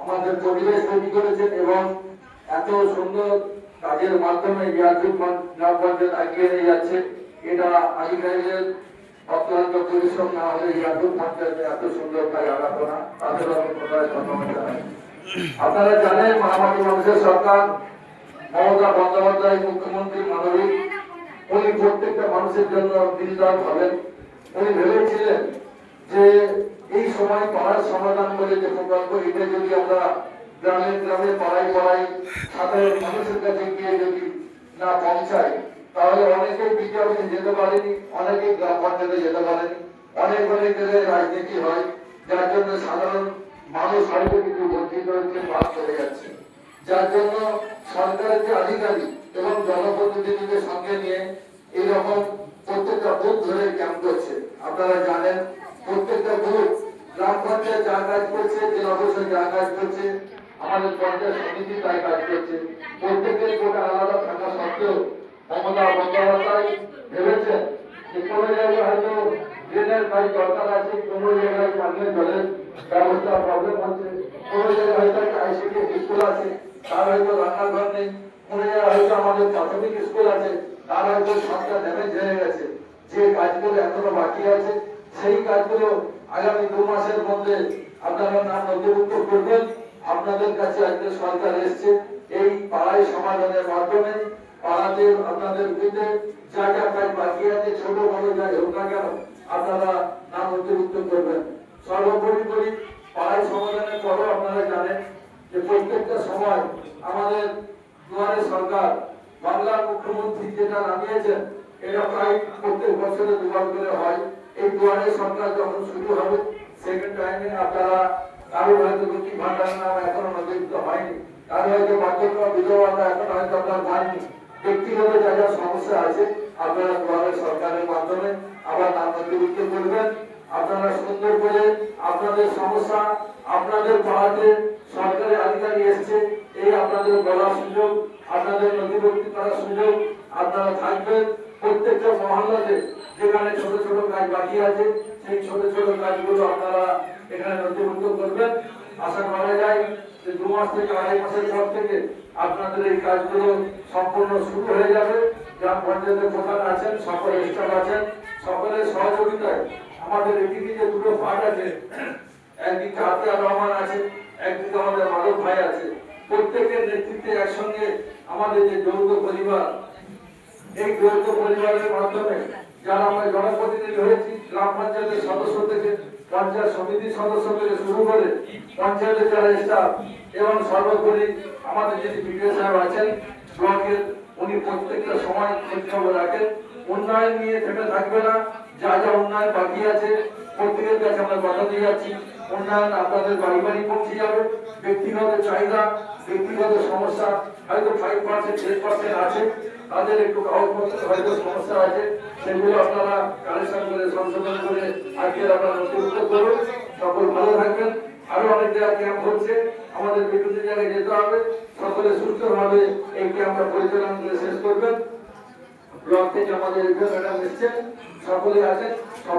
আমাদের পরিবেশ তৈরি করেছেন এবং এত সুন্দর কাজের মাধ্যমে ইয়াজুব গ্রাম পঞ্চায়েত এগিয়ে নিয়ে যাচ্ছে। এটা আধিকারিকদের অক্লান্ত পরিশ্রম না হলে ইয়াজুব পঞ্চায়েতে এত সুন্দর কাজ আগাতো তাদের আপনারা জানেন মহামারী মানুষের সরকার, মমতা বন্দ্যোপাধ্যায় মুখ্যমন্ত্রী মানবিক, উনি প্রত্যেকটা মানুষের জন্য দিলদার হবেন উনি ভেবেছিলেন সময় পাড়ার সমাধান করে যে প্রকল্প, এটা যদি আমরা গ্রামে গ্রামে পাড়ায় পাড়ায় সাধারণ মানুষের কাছে গিয়ে যদি না পৌঁছায় তাহলে অনেকেই বিজেপি যেতে পারেনি অনেকেই গ্রাম পঞ্চায়েতে যেতে পারেনি। অনেক অনেক রাজনীতি হয়, যার জন্য সাধারণ মানুষ হয়তো কিছু বঞ্চিত হচ্ছে বাদ চলে যাচ্ছে। যার জন্য সরকারের যে আধিকারিক এবং জনপ্রতিনিধিদের সঙ্গে নিয়ে এইরকম প্রত্যেকটা বুথ ধরে ক্যাম্প করছে। আপনারা জানেন, প্রত্যেকটা গ্রাম পঞ্চায়েত যা কাজ করছে, জেলা পরিষদ যা কাজ করছে, আমাদের পঞ্চায়েত সমিতি তাই কাজ করছে। প্রত্যেকের কোটা আলাদা থাকা সত্ত্বেও মমতা বন্দ্যোপাধ্যায় ভেবেছেন যে জায়গায় হয়তো ড্রেনের কাজ দরকার আছে জায়গায় পানীয় জলের ব্যবস্থা প্রবলেম কোনো জায়গায় হয়তো একটা স্কুল আছে, তার হয়তো রান্নাঘর নেই, কোনো জায়গায় হয়তো আমাদের প্রাথমিক স্কুল আছে, তার হয়তো ড্যামেজ হয়ে গেছে। যে কাজগুলো এখনও বাকি আছে, সেই কাজগুলো আগামী দু মাসের মধ্যে আপনারা নাম নথিভুক্ত করবেন। আপনাদের কাছে আজকে সরকার এসছে, এই পাড়ায় সমাধানের মাধ্যমে আপনাদের যা যা কাজ বাকি আছে, ছোট বড় যাই হোক না কেন, আপনারা নাম করবেন। সর্বোপরি পাড়ায় সমাধানের পরও আপনারা জানেন যে প্রত্যেকটা সময় আমাদের দুয়ারে সরকার, বাংলার মুখ্যমন্ত্রী যেটা নামিয়েছেন এটা প্রায় প্রত্যেক বছরে দুবার করে হয়। এই দুয়ারে সরকার যখন শুরু হবে সেকেন্ড টাইমে আপনারা কারও হয়তো লক্ষ্মী ভান্ডার নাম এখনও নথিভুক্ত হয়নি। কারও হয়তো বার্ধক্য বিধবা এখন হয়তো আপনার পাননি ব্যক্তিগত যা যা সমস্যা আছে, আপনারা দুয়ারে সরকারের মাধ্যমে আবার নাম নথিভুক্ত করবেন। আপনারা সুন্দর করে আপনাদের সমস্যা, আপনাদের পাড়াতে সরকারি আধিকারিক এসছে, এই আপনাদের বলার সুযোগ, আপনাদের নথিভুক্তি করার সুযোগ আপনারা থাকবেন। প্রত্যেকটা মহল্লাতে যেখানে ছোট ছোট কাজ বাকি আছে, সেই ছোট ছোট কাজগুলো আপনারা এখানে নথিভুক্ত করবেন। আশা করা যায় যে দু মাস থেকে আড়াই মাসের পর থেকে আপনাদের এই কাজগুলো সম্পূর্ণ শুরু হয়ে যাবে। গ্রাম পঞ্চায়েতের প্রধান আছেন, সকল স্টাফ আছেন, সকলের সহযোগিতায় আমাদের এদিকে যে দুটো পার্ট আছে, একদিকে আতিয়ার রহমান আছে, একদিকে আমাদের মাধব ভাই আছে। প্রত্যেকের নেতৃত্বে একসঙ্গে আমাদের যে যৌথ পরিবার এই যৌথ পরিবারের মাধ্যমে যারা আমরা জনপ্রতিনিধি হয়েছি, গ্রাম পঞ্চায়েতের সদস্য থেকে পঞ্চায়েত সমিতির সদস্য থেকে শুরু করে পঞ্চায়েতের যারা স্টাফ এবং সর্বোপরি আমাদের যিনি বিডিও সাহেব আছেন ব্লকের উনি প্রত্যেকটা সময় খোঁজ খবর রাখেন। উন্নয়ন নিয়ে থেমে থাকবে না, যা যা উন্নয়ন বাকি আছে, প্রত্যেকের কাছে আমরা কথা দিয়ে যাচ্ছি। উন্নয়ন আপনাদের বাড়ি বাড়ি পৌঁছে যাবে। ব্যক্তিগত চাহিদা ব্যক্তিগত সমস্যা, হয়তো ফাইভ পার্সেন্ট টেন পার্সেন্ট আছে, তাদের একটু হয়তো সমস্যা আছে, সেগুলো আপনারা কালেকশন করে, সংশোধন করে আজকের আপনারা নথিভুক্ত করুন। সকল ভালো থাকবেন। আরও অনেক জায়গায় ক্যাম্প হচ্ছে। আমাদের বিভিন্ন জায়গায় যেতে হবে। সকলে সুস্থভাবে এই ক্যাম্পটা পরিচালনা করে শেষ করবেন। ব্লক থেকে আমাদের ম্যাডাম এসছেন। সকলে আছেন।